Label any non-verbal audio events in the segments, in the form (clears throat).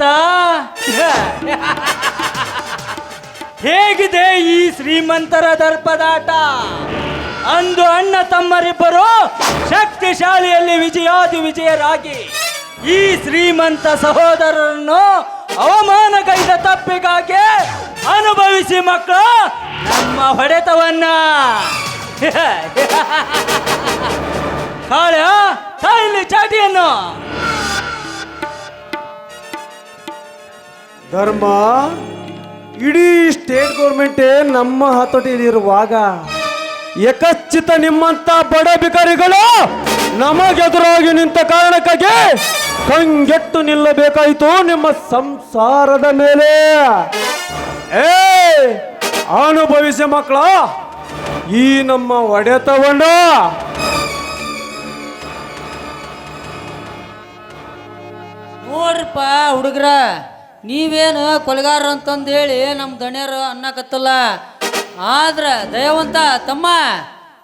ದಯಾವಂತ ಹೇಗಿದೆ ಈ ಶ್ರೀಮಂತರ ದರ್ಪದಾಟ? ಅಂದು ಅಣ್ಣ ತಮ್ಮರಿಬ್ಬರು ಶಕ್ತಿಶಾಲಿಯಲ್ಲಿ ವಿಜಯಾದಿ ವಿಜಯರಾಗಿ ಈ ಶ್ರೀಮಂತ ಸಹೋದರರನ್ನು ಅವಮಾನಗೈದ ತಪ್ಪಿಗಾಗಿ ಅನುಭವಿಸಿ ಮಕ್ಕಳು, ನಮ್ಮ ಹೊಡೆತವನ್ನ. (laughs) ಕಾಳ ತಾಯಿಲಿ ಚಾಟಿಯನ್ನು. ಧರ್ಮ? ಇಡೀ ಸ್ಟೇಟ್ ಗೌರ್ಮೆಂಟೇ ನಮ್ಮ ಹತೋಟಿಯಲ್ಲಿರುವಾಗ ಯಕಶ್ಚಿತ ನಿಮ್ಮಂತ ಬಡ ಬಿಕಾರಿಗಳು ನಮಗೆದುರಾಗಿ ನಿಂತ ಕಾರಣಕ್ಕಾಗಿ ಕಂಗೆಟ್ಟು ನಿಲ್ಲಬೇಕಾಯಿತು ನಿಮ್ಮ ಸಂಸಾರದ ಮೇಲೆ. ಏ, ಅನುಭವಿಸಿ ಮಕ್ಕಳ, ಈ ನಮ್ಮ ಒಡೆತವಣ್ಣ. ನೋಡ್ರಪ್ಪ ಹುಡುಗ್ರ. ನೀವೇನು ಕೊಲೆಗಾರ ಅಂತಂದು ಹೇಳಿ ನಮ್ಮ ದಣ್ಯರು ಅನ್ನಕತ್ತಲ್ಲ. ಆದ್ರೆ ದಯವಂತ ತಮ್ಮ,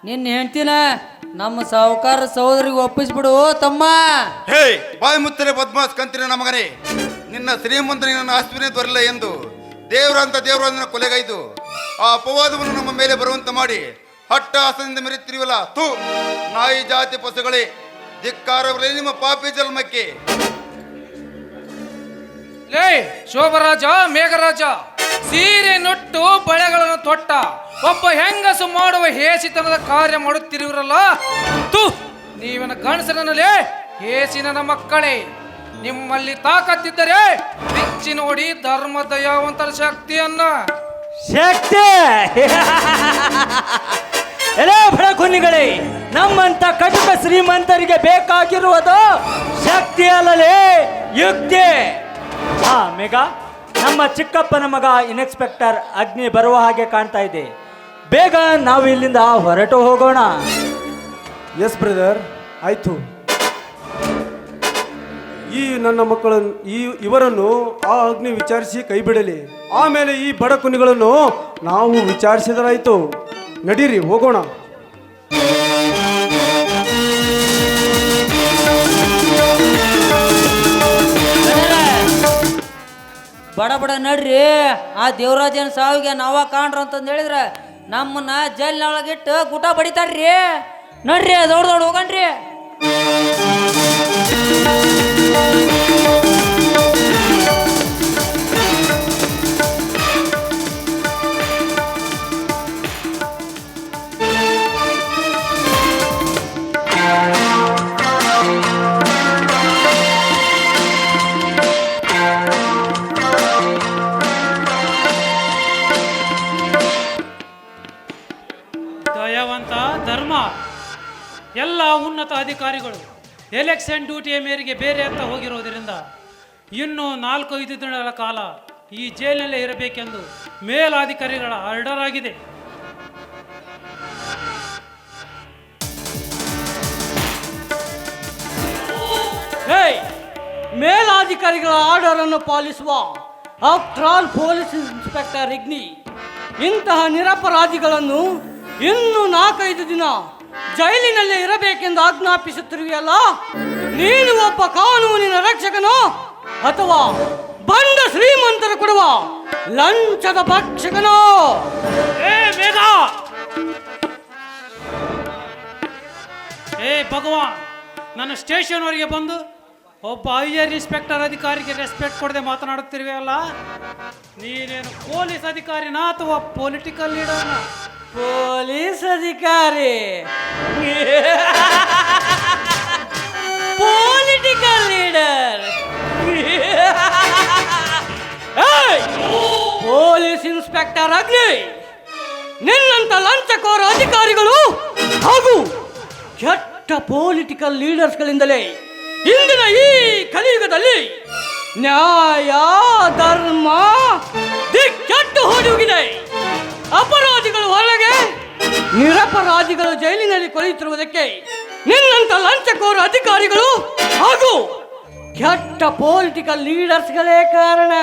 ನಿನ್ನ ಹೆಂಡ್ತಿನ ನಮ್ಮ ಸಾಹುಕಾರ ಸಹೋದರಿಗೆ ಒಪ್ಪಿಸ್ಬಿಡು ತಮ್ಮ. ಹೇ ಬಾಯಿ ಮುತ್ತರೆ ಬದ್ಮಾಸ್ ಕಂತಿನ ನಮಗನೇ ನಿನ್ನ ಶ್ರೀಮಂತ ನನ್ನ ಆಸ್ತಿನೇ ದೊರೆಲ್ಲ ಎಂದು ದೇವರು ಅಂದ್ರೆ ಕೊಲೆಗೈದು, ಆ ಅಪವಾದವನ್ನು ನಮ್ಮ ಮೇಲೆ ಬರುವಂತ ಮಾಡಿ ಹಟ್ಟ ಹಸದಿಂದ ಮೆರೆಯುತ್ತಿರುವಲ್ಲ ತು ನಾಯಿ ಜಾತಿ ಪಶುಗಳೇ ಧಿಕ್ಕಾರವರೇ ನಿಮ್ಮ ಪಾಪಿ ಜನ್ಮಕ್ಕೆ ಲೇ ಶೋಭರಾಜ, ಮೇಘರಾಜ, ಸೀರೆ ನುಟ್ಟು ಬಳೆಗಳನ್ನು ತೊಟ್ಟ, ಒಬ್ಬ ಹೆಂಗಸು ಮಾಡುವ ಹೇಸಿತನದ ಕಾರ್ಯ ಮಾಡುತ್ತಿರುವರಲ್ಲ? ತು ನೀವನ ಗಣಸನಲ್ಲಿ ಹೇಸಿನ ಮಕ್ಕಳೇ, ನಿಮ್ಮಲ್ಲಿ ತಾಕತ್ತಿದ್ದರೆ ಬಿಚ್ಚಿ ನೋಡಿ ಧರ್ಮ ದಯಾವಂತರ ಶಕ್ತಿಯನ್ನ. ಶಕ್ತಿ! ಎಲ್ಲ ಬಡಕುನಿಗಳೇ ನಮ್ಮಂತ ಕಟುಕ ಶ್ರೀಮಂತರಿಗೆ ಬೇಕಾಗಿರುವುದು ಶಕ್ತಿ ಅಲ್ಲಲೇ, ಯುಕ್ತಿ. ಹಾ ಮೇಘ ನಮ್ಮ ಚಿಕ್ಕಪ್ಪನ ಮಗ ಇನ್ಸ್ಪೆಕ್ಟರ್ ಅಗ್ನಿ ಬರುವ ಹಾಗೆ ಕಾಣ್ತಾ ಇದೆ. ಬೇಗ ನಾವು ಇಲ್ಲಿಂದ ಹೊರಟು ಹೋಗೋಣ. ಎಸ್ ಬ್ರದರ್ ಆಯ್ತು. ಈ ನನ್ನ ಮಕ್ಕಳನ್ನು ಈ ಇವರನ್ನು ಆ ಅಗ್ನಿ ವಿಚಾರಿಸಿ ಕೈ ಬಿಡಲಿ. ಆಮೇಲೆ ಈ ಬಡಕುನಿಗಳನ್ನು ನಾವು ವಿಚಾರಿಸಿದರಾಯಿತು. ನಡೀರಿ, ಹೋಗೋಣ. ಬಡ ಬಡ ನಡ್ರಿ. ಆ ದೇವರಾಜನ ಸಾವಿಗೆ ನಾವ ಕಾಣ್ರ ಅಂತಂದು ಹೇಳಿದ್ರೆ ನಮ್ಮನ್ನ ಜೈಲಿನೊಳಗಿಟ್ಟು ಗುಟ ಬಡಿತಾರ್ರಿ. ನಡ್ರಿ, ದೊಡ್ಡ ದೊಡ್ಡ ಹೋಗಣ್ರಿ. ಎಲೆಕ್ಷನ್ ಡ್ಯೂಟಿಯ ಮೇರೆಗೆ ಬೇರೆ ಅಂತ ಹೋಗಿರೋದರಿಂದ ಇನ್ನು ನಾಲ್ಕೈದು ದಿನಗಳ ಕಾಲ ಈ ಜೈಲಿನಲ್ಲೇ ಇರಬೇಕೆಂದು ಮೇಲಾಧಿಕಾರಿಗಳ ಆರ್ಡರ್ ಆಗಿದೆ. ಮೇಲಾಧಿಕಾರಿಗಳ ಆರ್ಡರ್ ಅನ್ನು ಪಾಲಿಸುವ ಆಫ್ಟ್ರಾಲ್ ಪೊಲೀಸ್ ಇನ್ಸ್ಪೆಕ್ಟರ್ ಇಗ್ನಿ. ಇಂತಹ ನಿರಪರಾಧಿಗಳನ್ನು ಇನ್ನು ನಾಲ್ಕೈದು ದಿನ ಜೈಲಿನಲ್ಲಿ ಇರಬೇಕೆಂದು ಆಜ್ಞಾಪಿಸುತ್ತಿರುವೆಯಲ್ಲ? ನೀನು ಒಬ್ಬ ಕಾನೂನಿನ ರಕ್ಷಕನೋ? ಅಥವಾ ಬಂದ ಶ್ರೀಮಂತರು ಕೊಡುವ ಲಂಚದ ಭಕ್ಷಕನೋ? ಏ ಬೇಗ ಏ, ಭಗವಾನ್ ಸ್ಟೇಷನ್ ಸ್ಟೇಷನ್ವರೆಗೆ ಬಂದು ಒಬ್ಬ ಹೈಯರ್ ಇನ್ಸ್ಪೆಕ್ಟರ್ ಅಧಿಕಾರಿಗೆ ರೆಸ್ಪೆಕ್ಟ್ ಕೊಡದೆ ಮಾತನಾಡುತ್ತಿರುವೆಯಲ್ಲ? ನೀನೇನು ಪೊಲೀಸ್ ಅಧಿಕಾರಿನ ಅಥವಾ ಪೊಲಿಟಿಕಲ್ ಲೀಡರ್ನ? ಪೊಲೀಸ್ ಅಧಿಕಾರಿ. ಪೊಲಿಟಿಕಲ್ ಲೀಡರ್ ಪೊಲೀಸ್ ಇನ್ಸ್ಪೆಕ್ಟರ್ ಆಗ್ಲಿ. ನಿನ್ನಂತ ಲಂಚಕೋರ ಅಧಿಕಾರಿಗಳು ಹಾಗೂ ಕೆಟ್ಟ ಪೊಲಿಟಿಕಲ್ ಲೀಡರ್ಸ್ಗಳಿಂದಲೇ ಇಂದಿನ ಈ ಕಲಿಯುಗದಲ್ಲಿ ನ್ಯಾಯ, ಧರ್ಮ, ದಿಕ್ಕೆಟ್ಟು ಹೋಗಿ ಹೋಗಿದೆ. ನಿರಪರಾಧಿಗಳು ಜೈಲಿನಲ್ಲಿ ಕೊಳೆಯುತ್ತಿರುವುದಕ್ಕೆ ನಿನ್ನಂತ ಲಂಚಕೋರ ಅಧಿಕಾರಿಗಳು ಹಾಗೂ ಕೆಟ್ಟ ಪೊಲಿಟಿಕಲ್ ಲೀಡರ್ಸ್ಗಳೇ ಕಾರಣ.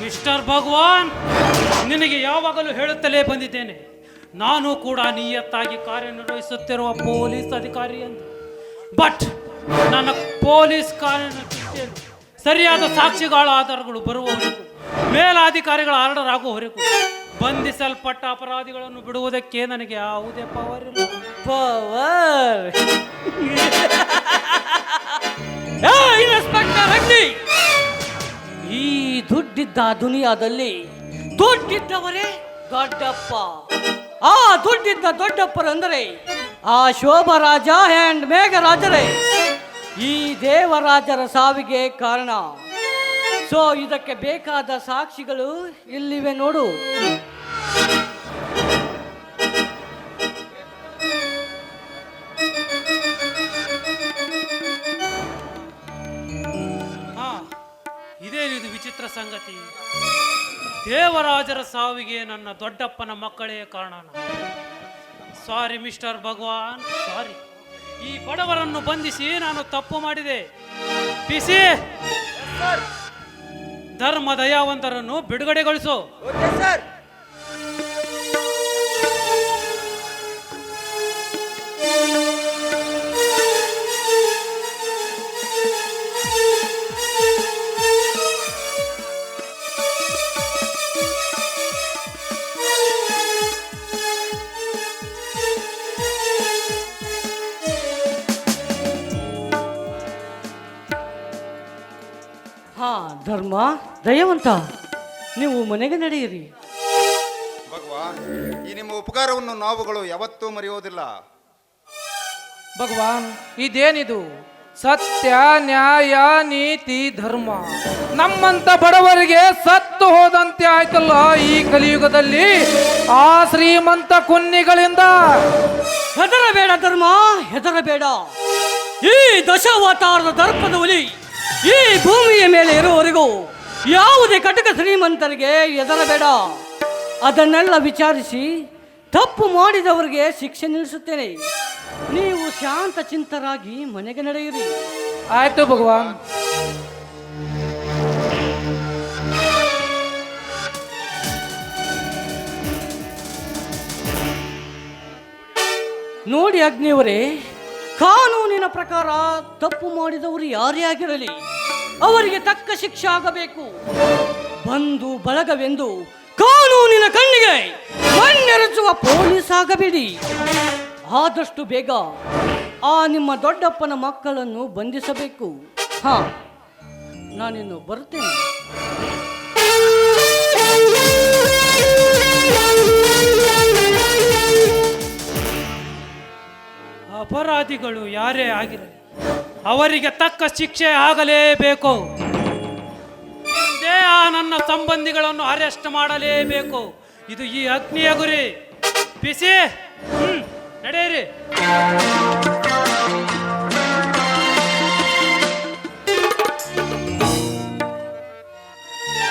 ಮಿಸ್ಟರ್ ಭಗವಾನ್, ನಿನಗೆ ಯಾವಾಗಲೂ ಹೇಳುತ್ತಲೇ ಬಂದಿದ್ದೇನೆ. ನಾನು ಕೂಡ ನಿಯತ್ತಾಗಿ ಕಾರ್ಯನಿರ್ವಹಿಸುತ್ತಿರುವ ಪೊಲೀಸ್ ಅಧಿಕಾರಿ ಎಂದು. ಬಟ್ ನನ್ನ ಪೊಲೀಸ್ ಕಾರ್ಯನಿರ್ವಹಿಸುತ್ತೇನೆ ಸರಿಯಾದ ಸಾಕ್ಷಿಗಳ ಆಧಾರಗಳು ಬರುವವರೆಗೂ, ಮೇಲಾಧಿಕಾರಿಗಳ ಆರ್ಡರ್ ಆಗುವವರೆಗೂ ಬಂಧಿಸಲ್ಪಟ್ಟ ಅಪರಾಧಿಗಳನ್ನು ಬಿಡುವುದಕ್ಕೆ ನನಗೆ ಯಾವುದೇ ಪವರ್ ಇಲ್ಲ. ಪವರ್ ಇನ್ಸ್ಪೆಕ್ಟರ್ ಅಗ್ನಿ ಈ ದುಡ್ಡಿದ್ದ ದುನಿಯಾದಲ್ಲಿ ದುಡ್ಡಿದ್ದವರೇ ದೊಡ್ಡಪ್ಪ. ಆ ದುಡ್ಡಿದ್ದ ದೊಡ್ಡಪ್ಪರಂದರೆ ಆ ಶೋಭರಾಜ ಹ್ಯಾಂಡ್ ಮೇಘರಾಜರೇ. ಈ ದೇವರಾಜರ ಸಾವಿಗೆ ಕಾರಣ. ಸೊ ಇದಕ್ಕೆ ಬೇಕಾದ ಸಾಕ್ಷಿಗಳು ಇಲ್ಲಿವೆ ನೋಡು. ಇದೇನಿದು ವಿಚಿತ್ರ ಸಂಗತಿ. ದೇವರಾಜರ ಸಾವಿಗೆ ನನ್ನ ದೊಡ್ಡಪ್ಪನ ಮಕ್ಕಳೇ ಕಾರಣ ಸಾರಿ ಮಿಸ್ಟರ್ ಭಗವಾನ್. ಸಾರಿ ಈ ಬಡವರನ್ನು ಬಂಧಿಸಿ ನಾನು ತಪ್ಪು ಮಾಡಿದೆ. ಬಿಸಿ. ಧರ್ಮ ದಯಾವಂತರನ್ನು ಬಿಡುಗಡೆಗೊಳಿಸು. ದಯವಂತ ನೀವು ಮನೆಗೆ ನಡೆಯಿರಿ. ಭಗವಾನ್ ಈ ನಿಮ್ಮ ಉಪಕಾರವನ್ನು ನಾವುಗಳು ಯಾವತ್ತೂ ಮರೆಯೋದಿಲ್ಲ ಭಗವಾನ್ ಇದೇನಿದು? ಸತ್ಯ ನ್ಯಾಯ ನೀತಿ ಧರ್ಮ. ನಮ್ಮಂತ ಬಡವರಿಗೆ ಸತ್ತು ಹೋದಂತೆ ಆಯ್ತಲ್ಲ ಈ ಕಲಿಯುಗದಲ್ಲಿ? ಆ ಶ್ರೀಮಂತ ಕುನ್ನಿಗಳಿಂದ? ಹೆದರಬೇಡ ಧರ್ಮ ಹೆದರಬೇಡ. ಈ ದಶಾವತಾರದ ದರ್ಪದ ಹುಲಿ ಈ ಭೂಮಿಯ ಮೇಲೆ ಇರುವವರೆಗೂ ಯಾವುದೇ ಕಟಕ ಶ್ರೀಮಂತರಿಗೆ ಎದರಬೇಡ. ಅದನ್ನೆಲ್ಲ ವಿಚಾರಿಸಿ ತಪ್ಪು ಮಾಡಿದವರಿಗೆ ಶಿಕ್ಷೆ ನಿಲ್ಲಿಸುತ್ತೇನೆ. ನೀವು ಶಾಂತ ಚಿಂತರಾಗಿ ಮನೆಗೆ ನಡೆಯಿರಿ. ಆಯ್ತು ಭಗವಾನ್. ನೋಡಿ ಅಗ್ನಿಯವರೇ ಕಾನೂನಿನ ಪ್ರಕಾರ ತಪ್ಪು ಮಾಡಿದವರು ಯಾರೇ ಆಗಿರಲಿ, ಅವರಿಗೆ ತಕ್ಕ ಶಿಕ್ಷೆ ಆಗಬೇಕು. ಬಂದು ಬಳಗವೆಂದು ಕಾನೂನಿನ ಕಣ್ಣಿಗೆ ಕಣ್ಣೆರಚುವ ಪೊಲೀಸ್ ಆಗಬೇಡಿ. ಆದಷ್ಟು ಬೇಗ ಆ ನಿಮ್ಮ ದೊಡ್ಡಪ್ಪನ ಮಕ್ಕಳನ್ನು ಬಂಧಿಸಬೇಕು. ಹಾ, ನಾನಿನ್ನು ಬರುತ್ತೇನೆ. ಅಪರಾಧಿಗಳು ಯಾರೇ ಆಗಿರಲಿ, ಅವರಿಗೆ ತಕ್ಕ ಶಿಕ್ಷೆ ಆಗಲೇಬೇಕು. ಇದೇ ಆ ನನ್ನ ಸಂಬಂಧಿಗಳನ್ನು ಅರೆಸ್ಟ್ ಮಾಡಲೇಬೇಕು. ಇದು ಈ ಅಗ್ನಿಯ ಗುರಿ. ಬಿಸಿ? ನಡೆಯಿರಿ.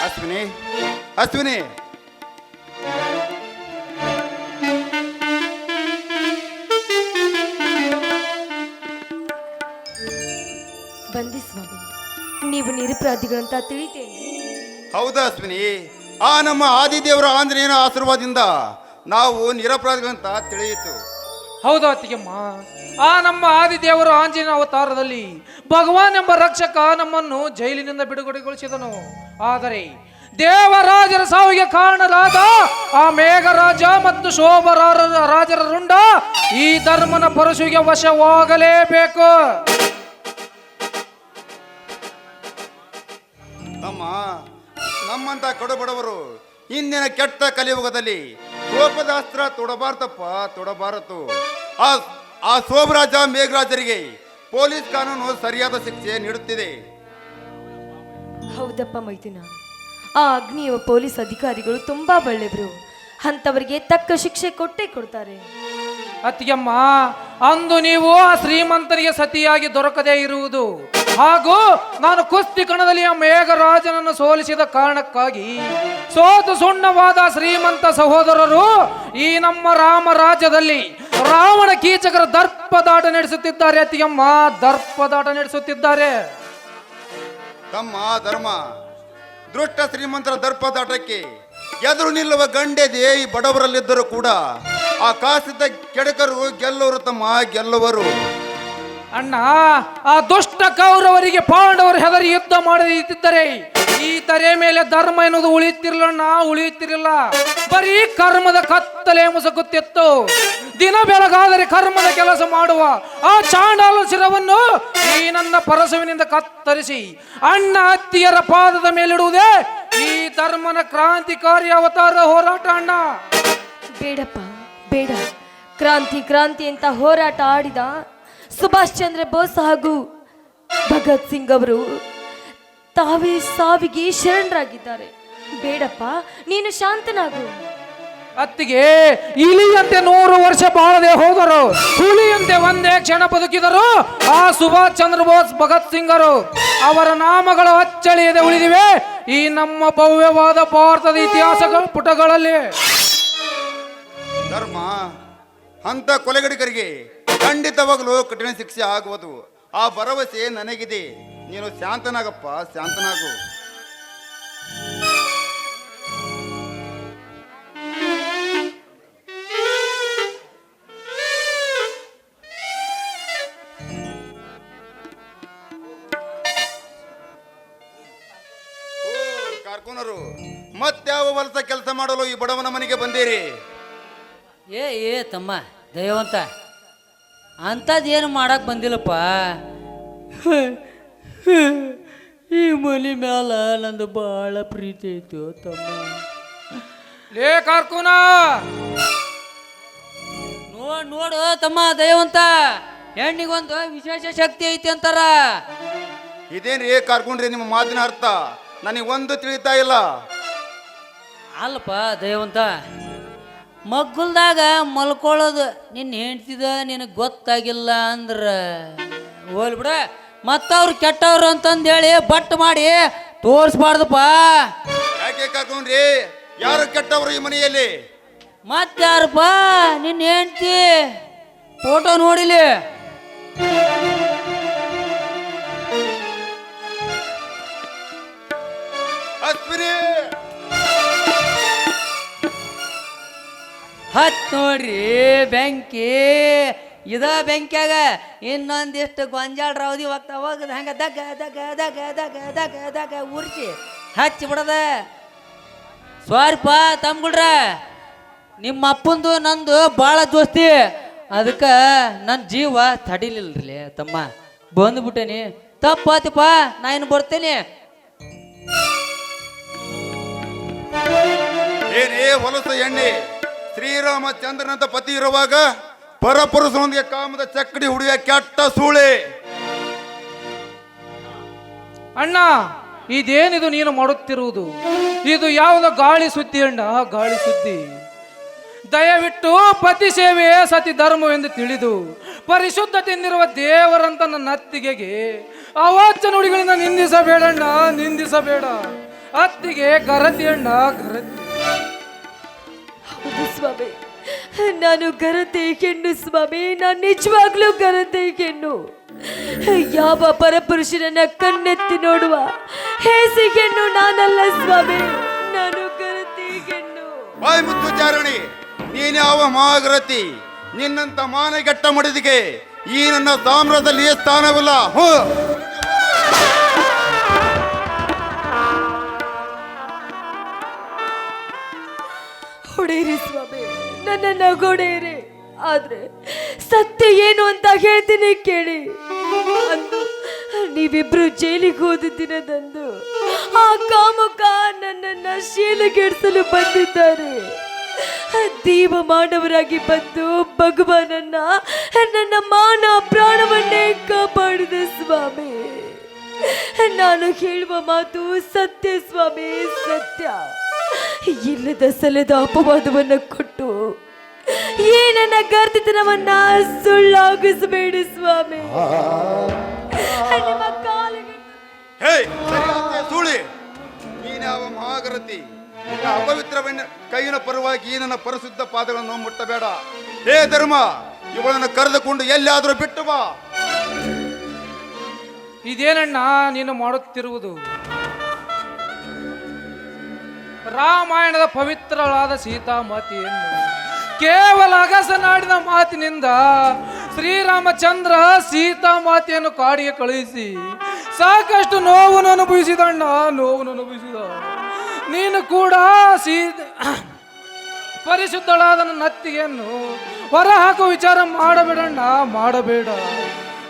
ಅಶ್ವಿನಿ ಅಶ್ವಿನಿ. ನಿರಪರಾಧಿಗಳಂತ ತಿಳಿತೇನೆ. ಹೌದಾ ಅಶ್ವಿನಿ? ಆ ನಮ್ಮ ಆದಿದೇವರ ಆಂಜನೇಯನ ಆಶೀರ್ವಾದದಿಂದ ನಾವು ನಿರಪರಾಧಿಗಳಂತ ತಿಳಿಯಿತು. ಹೌದಾ ಅತ್ತಿಗೆಮ್ಮ ಆ ನಮ್ಮ ಆದಿದೇವರು ಆಂಜನೇಯ ಅವತಾರದಲ್ಲಿ ಭಗವಾನ್ ಎಂಬ ರಕ್ಷಕ ನಮ್ಮನ್ನು ಜೈಲಿನಿಂದ ಬಿಡುಗಡೆಗೊಳಿಸಿದನು. ಆದರೆ ದೇವರಾಜರ ಸಾವಿಗೆ ಕಾರಣರಾದ ಆ ಮೇಘರಾಜ ಮತ್ತು ಶೋಭರಾರ ರಾಜರ ರುಂಡ ಈ ಧರ್ಮನ ಪರಶುಗೆ ವಶವಾಗಲೇಬೇಕು. ನಮ್ಮಂತ ಕಡುಬಡವರು ಇಂದಿನ ಕೆಟ್ಟ ಕಲಿಯುಗದಲ್ಲಿ ಕೋಪದಾಸ್ತ್ರ ತೊಡಬಾರ್ದಪ್ಪ ತೊಡಬಾರದು. ಆ ಆ ಸೋಮರಾಜ ಮೇಘರಾಜರಿಗೆ ಪೊಲೀಸ್ ಕಾನೂನು ಸರಿಯಾದ ಶಿಕ್ಷೆ ನೀಡುತ್ತಿದೆ. ಹೌದಪ್ಪ ಮೈದಿನ ಆ ಅಗ್ನಿಯ ಪೊಲೀಸ್ ಅಧಿಕಾರಿಗಳು ತುಂಬಾ ಒಳ್ಳೆಯವರು. ಅಂತವರಿಗೆ ತಕ್ಕ ಶಿಕ್ಷೆ ಕೊಟ್ಟೇ ಕೊಡ್ತಾರೆ. ಅತ್ತಿಗೆಮ್ಮ ಅಂದು ನೀವು ಆ ಶ್ರೀಮಂತನಿಗೆ ಸತಿಯಾಗಿ ದೊರಕದೇ ಇರುವುದು. ಹಾಗೂ ನಾನು ಕುಸ್ತಿ ಕಣದಲ್ಲಿ ಮೇಘರಾಜನನ್ನು ಸೋಲಿಸಿದ ಕಾರಣಕ್ಕಾಗಿ ಸೋತು ಸುಣ್ಣವಾದ ಶ್ರೀಮಂತ ಸಹೋದರರು ಈ ನಮ್ಮ ರಾಮರಾಜ್ಯದಲ್ಲಿ ರಾವಣ ಕೀಚಕರ ದರ್ಪದಾಟ ನಡೆಸುತ್ತಿದ್ದಾರೆ ಅತಿಯಮ್ಮ, ದರ್ಪದಾಟ ನಡೆಸುತ್ತಿದ್ದಾರೆ. ತಮ್ಮ ಧರ್ಮ, ದೃಷ್ಟ ಶ್ರೀಮಂತರ ದರ್ಪದಾಟಕ್ಕೆ ಎದುರು ನಿಲ್ಲುವ ಗಂಡೆದೆ ಈ ಬಡವರಲ್ಲಿದ್ದರೂ ಕೂಡ ಆ ಕಾಸಿದ್ದ ಕೆಡಕರು ಗೆಲ್ಲುವರು ತಮ್ಮ ಗೆಲ್ಲುವರು. ಅಣ್ಣ, ಆ ದುಷ್ಟ ಕೌರವರಿಗೆ ಪಾಂಡವರು ಹೆದರಿ ಯುದ್ಧ ಮಾಡದಿದ್ದರೆ ಈ ತರೆ ಮೇಲೆ ಧರ್ಮ ಎನ್ನುವುದು ಉಳಿಯುತ್ತಿರಲಣ್ಣ ಉಳಿಯುತ್ತಿರಲಿಲ್ಲ. ಬರೀ ಕರ್ಮದ ಕತ್ತಲೆ ಮುಸುಕುತ್ತಿತ್ತು. ದಿನ ಬೆಳಗಾದರೆ ಕರ್ಮದ ಕೆಲಸ ಮಾಡುವ ಆ ಚಾಂಡಾಲ ಶಿರವನ್ನು ಈ ನನ್ನ ಪರಸುವಿನಿಂದ ಕತ್ತರಿಸಿ, ಅಣ್ಣ ಅತ್ತಿಯರ ಪಾದದ ಮೇಲಿಡುವುದೇ ಈ ಧರ್ಮನ ಕ್ರಾಂತಿಕಾರಿ ಅವತಾರ ಹೋರಾಟ ಅಣ್ಣ. ಬೇಡಪ್ಪ, ಬೇಡ. ಕ್ರಾಂತಿ ಕ್ರಾಂತಿ ಅಂತ ಹೋರಾಟ ಆಡಿದ ಸುಭಾಷ್ ಚಂದ್ರ ಬೋಸ್ ಹಾಗೂ ಭಗತ್ ಸಿಂಗ್ ಅವರು ತಾವೇ ಸಾವಿಗೆ ಶರಣರಾಗಿದ್ದಾರೆ. ಬೇಡಪ್ಪ ನೀನು ಶಾಂತನಾಗು. ಅತ್ತಿಗೆ ಇಲಿಯಂತೆ ನೂರು ವರ್ಷ ಬಾಳದೆ ಹೋದರು. ಹುಲಿಯಂತೆ ಒಂದೇ ಕ್ಷಣ ಬದುಕಿದರು. ಆ ಸುಭಾಷ್ ಚಂದ್ರ ಬೋಸ್ ಭಗತ್ ಸಿಂಗರು ಅವರ ನಾಮಗಳು ಅಚ್ಚಳಿಯದೆ ಉಳಿದಿವೆ. ಈ ನಮ್ಮ ಭವ್ಯವಾದ ಭಾರತದ ಇತಿಹಾಸಗಳ ಪುಟಗಳಲ್ಲಿ. ಧರ್ಮ ಅಂತ ಕೊಲೆಗಡಿಗರಿಗೆ ಖಂಡಿತವಾಗಲೂ ಕಠಿಣ ಶಿಕ್ಷೆ ಆಗುವುದು. ಆ ಭರವಸೆ ನನಗಿದೆ. ನೀನು ಶಾಂತನಾಗಪ್ಪ, ಶಾಂತನಾಗು. ಕಾರ್ಕುನರು ಮತ್ಯಾವ ವಲಸ ಕೆಲಸ ಮಾಡಲು ಈ ಬಡವನ ಮನೆಗೆ ಬಂದಿರಿ? ಏ ಏ, ತಮ್ಮ, ದಯವಂತ. ಅಂಥದ್ದೇನು ಮಾಡಕ್ ಬಂದಿಲ್ಲಪ್ಪ? ಈ ಮನೆ ಮ್ಯಾಲ ನಂದು ಭಾಳ ಪ್ರೀತಿ ಐತಿ ತಮ್ಮ. ಲೇ ಕಾರ್ಕುನ! ನೋಡ್ ನೋಡು ತಮ್ಮ ದಯವಂತ. ಹೆಣ್ಣಿಗೊಂದು ವಿಶೇಷ ಶಕ್ತಿ ಐತಿ ಅಂತಾರ. ಇದೇನ್ರಿ ಕರ್ಕೊಂಡ್ರಿ ನಿಮ್ಮ ಮಾತಿನ ಅರ್ಥ? ನನಗೆ ಒಂದು ತಿಳಿತಾ ಇಲ್ಲ. ಅಲ್ಲಪ್ಪ ದಯವಂತ ಮಗ್ಗುಲ್ದಾಗ ಮಲ್ಕೊಳ್ಳೋದು ನಿನ್ನ ಹೆಂಡ್ತಿದ ನಿನಗೆ ಗೊತ್ತಾಗಿಲ್ಲ ಅಂದ್ರ. ಹೋಲ್ಬಿಡ ಮತ್ತವ್ರು ಕೆಟ್ಟವ್ರು ಅಂತಂದೇಳಿ ಬಟ್ ಮಾಡಿ ತೋರಿಸ್ಬಾರ್ದಪ್ಪ. ಯಾಕೆ ಯಾರು ಕೆಟ್ಟವ್ರು ಈ ಮನೆಯಲ್ಲಿ? ಮತ್ತಾರಪ್ಪ ನಿನ್ನ ಹೆಂಡ್ತಿ. ಫೋಟೋ ನೋಡಿಲಿ. ಅಶ್ವಿನಿ ಹತ್ ನೋಡ್ರಿ, ಬೆಂಕಿ. ಇದ ಬೆಂಕಿಯಾಗ ಇನ್ನೊಂದಿಷ್ಟು ಗೊಂಜಾಳ ರೌದಿ ಹೋಗ್ತಾ ಹೋಗದ, ಹಂಗ ದಗ ದಗ ದಗ ದಗ ದಗ ದಗ ಉರ್ಚಿ ಹಚ್ಚಿ ಬಿಡದ. ಸ್ವಾರಿಪ ತಂಬಿಡ್ರ ನಿಮ್ಮ ಅಪ್ಪಂದು ನಂದು ಭಾಳ ದೋಸ್ತಿ. ಅದಕ್ಕೆ ನನ್ನ ಜೀವ ತಡಿಲಿಲ್ರಿ ತಮ್ಮ. ಬಂದ್ಬಿಟ್ಟೇನಿ. ತಪ್ಪಾತಿಪ್ಪ ನಾ ಇನ್ನು ಬರ್ತೇನೆ. ಏನೇ ಹೊಲಸು ಎಣ್ಣೆ. ಶ್ರೀರಾಮಚಂದ್ರನಂತ ಪತಿ ಇರುವಾಗ ಪರಪುರುಷನೊಂದಿಗೆ ಕಾಮದ ಚಕ್ಕಡಿ ಹುಡುಗ ಕೆಟ್ಟ ಸೂಳೆ. ಅಣ್ಣ, ಇದೇನಿದು ನೀನು ಮಾಡುತ್ತಿರುವುದು? ಇದು ಯಾವುದೋ ಗಾಳಿ ಸುದ್ದಿ ಅಣ್ಣ ಗಾಳಿ ಸುದ್ದಿ. ದಯವಿಟ್ಟು ಪತಿ ಸೇವೆಯೇ ಸತಿ ಧರ್ಮವೆಂದು ತಿಳಿದು ಪರಿಶುದ್ಧತೆಯಿಂದಿರುವ ದೇವರಂತ ನನ್ನ ಅತ್ತಿಗೆಗೆ, ಅವಾಚ್ಯ ನುಡಿಗಳಿಂದ ನಿಂದಿಸಬೇಡಣ್ಣ ನಿಂದಿಸಬೇಡ. ಅತ್ತಿಗೆ ಗರತಿ ಅಣ್ಣ, ಗರತಿ. ಹೌದು ಸ್ವಾಮಿ, ನಾನು ಗರತೆ ಹೆಣ್ಣು ಸ್ವಾಮಿ, ನಾನು ನಿಜವಾಗ್ಲೂ ಗರತೆ ಹೆಣ್ಣು. ಯಾವ ಪರಪುರುಷನನ್ನ ಕಣ್ಣೆತ್ತಿ ನೋಡುವ ಹೇಸಿ ಹೆಣ್ಣು ನಾನಲ್ಲ ಸ್ವಾಮಿ, ನಾನು ಗರತಿ ಹೆಣ್ಣು. ಬಾಯ್ ಮುತ್ತುಚಾರಣಿ ಚಾರಣಿ ನೀನ್ಯಾವ ಮಹಾಗ್ರತಿ? ನಿನ್ನಂತ ಮಾನಗೆಟ್ಟ ಮಡಿದಿಗೆ ಈ ನನ್ನ ಸಾಮ್ರಾಜ್ಯದಲ್ಲಿ ಸ್ಥಾನವಿಲ್ಲ. ಹ್ಞೂ ಹೊಡೆಯಿರಿ ಸ್ವಾಮಿ. ನನ್ನ ಹೊಡೆಯಿರಿ ಆದ್ರೆ ಸತ್ಯ ಏನು ಅಂತ ಹೇಳ್ತೀನಿ ಕೇಳಿ. ಅಂದು ನೀವಿಬ್ರು ಜೈಲಿಗೆ ಹೋದ ದಿನದಂದು ಆ ಕಾಮುಕ ನನ್ನನ್ನ ಶೀಲಗೆಡಿಸಲು ಬಂದಿದ್ದಾರೆ. ದೀವ ಮಾನವರಾಗಿ ಬಂದು ಭಗವಾನನ್ನ ನನ್ನ ಮಾನ ಪ್ರಾಣವನ್ನೇ ಕಾಪಾಡಿದ ಸ್ವಾಮಿ. ನಾನು ಹೇಳುವ ಮಾತು ಸತ್ಯ ಸ್ವಾಮಿ, ಸತ್ಯ. ಇಲ್ಲದ ಸಲದ ಅಪವಾದವನ್ನು ಕೊಟ್ಟು ಈ ನನ್ನ ಗರ್ದಿತನವನ್ನ ಸುಳ್ಳಾಗಿಸಬೇಡಿ ಸ್ವಾಮಿ. ಸುಳಿ ನೀನಾವ ಮಹಾಗ್ರತಿ? ನಿನ್ನ ಅಪವಿತ್ರ ಕೈಯಿನ ಪರವಾಗಿ ಈ ನನ್ನ ಪರಿಶುದ್ಧ ಪಾದಗಳನ್ನು ಮುಟ್ಟಬೇಡ. ಹೇ ಧರ್ಮ ಇವಳನ್ನು ಕರೆದುಕೊಂಡು ಎಲ್ಲಿಯಾದರೂ ಬಿಟ್ಟು ಬಾ. ಇದೇನಣ್ಣ ನೀನು ಮಾಡುತ್ತಿರುವುದು? ರಾಮಾಯಣದ ಪವಿತ್ರಳಾದ ಸೀತಾಮಾತೆಯನ್ನು ಕೇವಲ ಅಗಸನಾಡಿದ ಮಾತಿನಿಂದ ಶ್ರೀರಾಮಚಂದ್ರ ಸೀತಾ ಮಾತೆಯನ್ನು ಕಾಡಿಗೆ ಕಳುಹಿಸಿ ಸಾಕಷ್ಟು ನೋವನ್ನು ಅನುಭವಿಸಿದಣ್ಣ ನೋವನ್ನು ಅನುಭವಿಸಿದ. ನೀನು ಕೂಡ ಸೀ (clears throat) ಪರಿಶುದ್ಧಳಾದ ನತ್ತಿಗೆಯನ್ನು ಹೊರ ಹಾಕುವ ವಿಚಾರ ಮಾಡಬೇಡಣ್ಣ ಮಾಡಬೇಡ.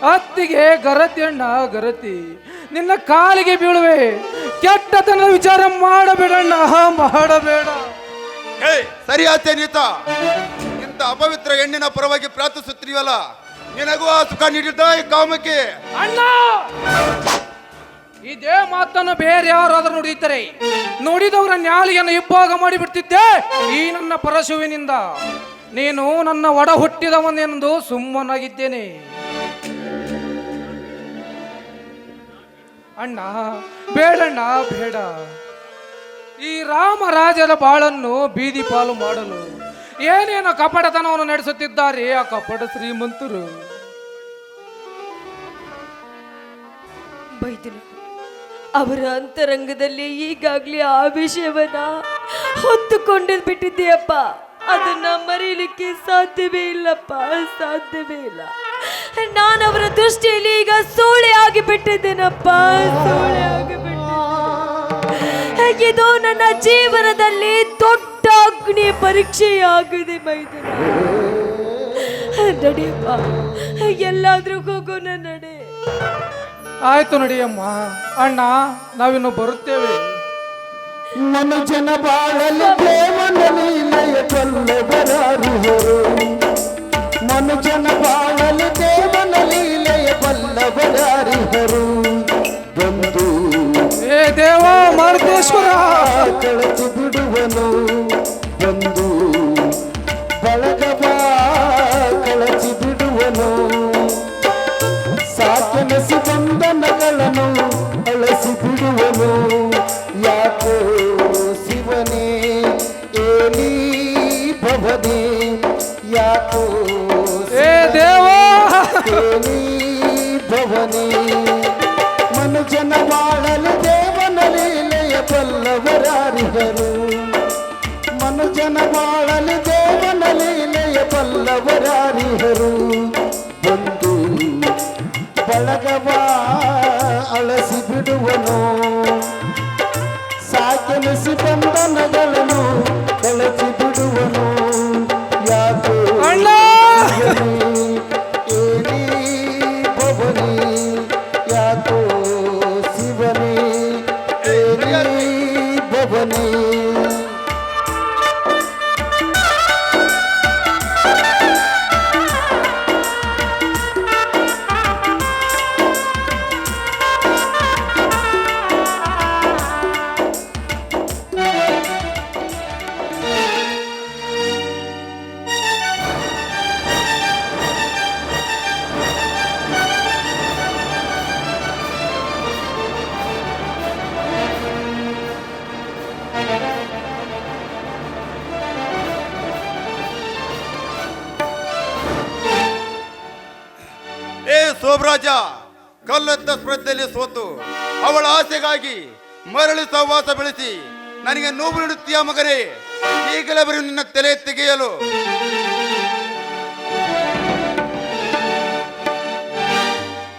ಅತ್ತಿಗೆ ಗರತಿ ಅಣ್ಣ ಗರತಿ. ನಿನ್ನ ಕಾಲಿಗೆ ಬೀಳುವೆ. ಕೆಟ್ಟತನ ವಿಚಾರ ಮಾಡಬೇಡಣ್ಣ ಮಾಡಬೇಡ. ಹೇ ಸರಿ ಆಚೆ ನೀತ. ಇಂಥ ಅಪವಿತ್ರ ಹೆಣ್ಣಿನ ಪರವಾಗಿ ಪ್ರಾರ್ಥಿಸುತ್ತೀವಲ್ಲ? ನಿನಗೂ ಆ ಸುಖ ನೀಡಿದ್ದ ಈ ಕಾಮಕ್ಕೆ? ಅಣ್ಣ! ಇದೇ ಮಾತನ್ನು ಬೇರೆ ಯಾರಾದ್ರೂ ನುಡಿತಾರೆ ನುಡಿದವರ ನ್ಯಾಲಿಯನ್ನು ಇಬ್ಬಾಗ ಮಾಡಿಬಿಡ್ತಿದ್ದೆ ಈ ನನ್ನ ಪರಶುವಿನಿಂದ. ನೀನು ನನ್ನ ಒಡ ಹುಟ್ಟಿದವನೆಂದು ಸುಮ್ಮನಾಗಿದ್ದೇನೆ. ಅಣ್ಣ, ಬೇಡಣ್ಣ, ಬೇಡ. ಈ ರಾಮರಾಜರ ಬಾಳನ್ನು ಬೀದಿ ಪಾಲು ಮಾಡಲು ಏನೇನೋ ಕಪಟತನವನ್ನು ನಡೆಸುತ್ತಿದ್ದಾರೆ ಆ ಕಪಟ ಶ್ರೀಮಂತರು? ಬೈದನು ಅವರ ಅಂತರಂಗದಲ್ಲಿ ಈಗಾಗಲೇ ಆ ವಿಷಯವನ್ನ ಹೊತ್ತುಕೊಂಡು ಬಿಟ್ಟಿದ್ದೀಯಪ್ಪ. ಅದನ್ನ ಮರೀಲಿಕ್ಕೆ ಸಾಧ್ಯವೇ ಇಲ್ಲಪ್ಪ, ಸಾಧ್ಯವೇ ಇಲ್ಲ. ನಾನು ಅವರ ದೃಷ್ಟಿಯಲ್ಲಿ ಈಗ ಸೋಳೆ ಆಗಿ ಬಿಟ್ಟಿದ್ದೇನಪ್ಪ ಸೋಳೆ ಆಗಿ ಇದು ನನ್ನ ಜೀವನದಲ್ಲಿ ದೊಡ್ಡ ಅಗ್ನಿ ಪರೀಕ್ಷೆಯಾಗಿದೆ ಮೈದನ ನಡೆಯಪ್ಪ ಎಲ್ಲಾದ್ರೂ ಹೋಗೋಣ ನಡೆ. ಆಯ್ತು ನಡಿಯಮ್ಮ ಅಣ್ಣ ನಾವಿನ್ನು ಬರುತ್ತೇವೆ. ನನ್ನ ಜನ ಬಾಳಲು ದೇವನ ಲೀಲೆಯ ಬಲ್ಲವರಾರುವರು ಮನುಜನ ಬಾಳಲು ದೇವನ ಲೀಲೆಯ ಬಲ್ಲವರಾರಿಹರು ಬಂದು ಏ ದೇವ ಮಾರುತೇಶ್ವರ ಕಳಚಿ ಬಿಡುವನು ಬಂದು విడువను. సాగనిసి బంధనగా ಸೋತು ಅವಳ ಆಸೆಗಾಗಿ ಮರಳಿ ಸಹವಾಸ ಬೆಳೆಸಿ ನನಗೆ ನೋವು ನೀಡುತ್ತೀಯ ಮಗನೇ? ಈಗಲೇ ಬರೀ ನಿನ್ನ ತಲೆ ತೆಗೆಯಲು